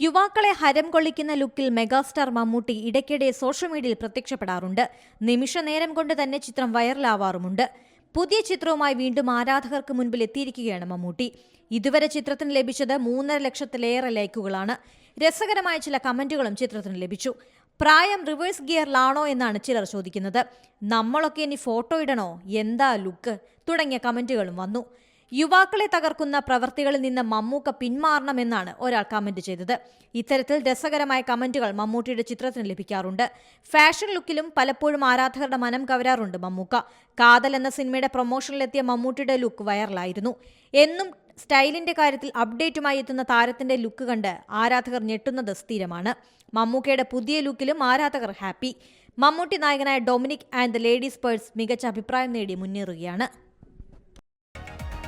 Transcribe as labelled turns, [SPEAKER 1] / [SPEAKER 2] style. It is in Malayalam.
[SPEAKER 1] യുവാക്കളെ ഹരം കൊള്ളിക്കുന്ന ലുക്കിൽ മെഗാസ്റ്റാർ മമ്മൂട്ടി ഇടയ്ക്കിടെ സോഷ്യൽ മീഡിയയിൽ പ്രത്യക്ഷപ്പെടാറുണ്ട്. നിമിഷ നേരം കൊണ്ട് തന്നെ ചിത്രം വൈറലാവാറുമുണ്ട്. പുതിയ ചിത്രവുമായി വീണ്ടും ആരാധകർക്ക് മുൻപിൽ എത്തിയിരിക്കുകയാണ് മമ്മൂട്ടി. ഇതുവരെ ചിത്രത്തിന് ലഭിച്ചത് മൂന്നര ലക്ഷത്തിലേറെ ലൈക്കുകളാണ്. രസകരമായ ചില കമന്റുകളും ചിത്രത്തിന് ലഭിച്ചു. പ്രായം റിവേഴ്സ് ഗിയറിലാണോ എന്നാണ് ചിലർ ചോദിക്കുന്നത്. നമ്മളൊക്കെ ഇനി ഫോട്ടോ ഇടണോ? എന്താ ലുക്ക്? തുടങ്ങിയ കമന്റുകളും വന്നു. യുവാക്കളെ തകർക്കുന്ന പ്രവർത്തികളിൽ നിന്ന് മമ്മൂക്ക പിന്മാറണമെന്നാണ് ഒരാൾ കമന്റ് ചെയ്തത്. ഇത്തരത്തിൽ രസകരമായ കമന്റുകൾ മമ്മൂട്ടിയുടെ ചിത്രത്തിന് ലഭിക്കാറുണ്ട്. ഫാഷൻ ലുക്കിലും പലപ്പോഴും ആരാധകരുടെ മനം കവരാറുണ്ട് മമ്മൂക്ക. കാതൽ എന്ന സിനിമയുടെ പ്രൊമോഷനിലെത്തിയ മമ്മൂട്ടിയുടെ ലുക്ക് വൈറലായിരുന്നു. എന്നും സ്റ്റൈലിന്റെ കാര്യത്തിൽ അപ്ഡേറ്റുമായി എത്തുന്ന താരത്തിന്റെ ലുക്ക് കണ്ട് ആരാധകർ ഞെട്ടുന്നത് സ്ഥിരമാണ്. മമ്മൂക്കയുടെ പുതിയ ലുക്കിലും ആരാധകർ ഹാപ്പി. മമ്മൂട്ടി നായകനായ Dominic and the ladies purse മികച്ച അഭിപ്രായം നേടി മുന്നേറുകയാണ്.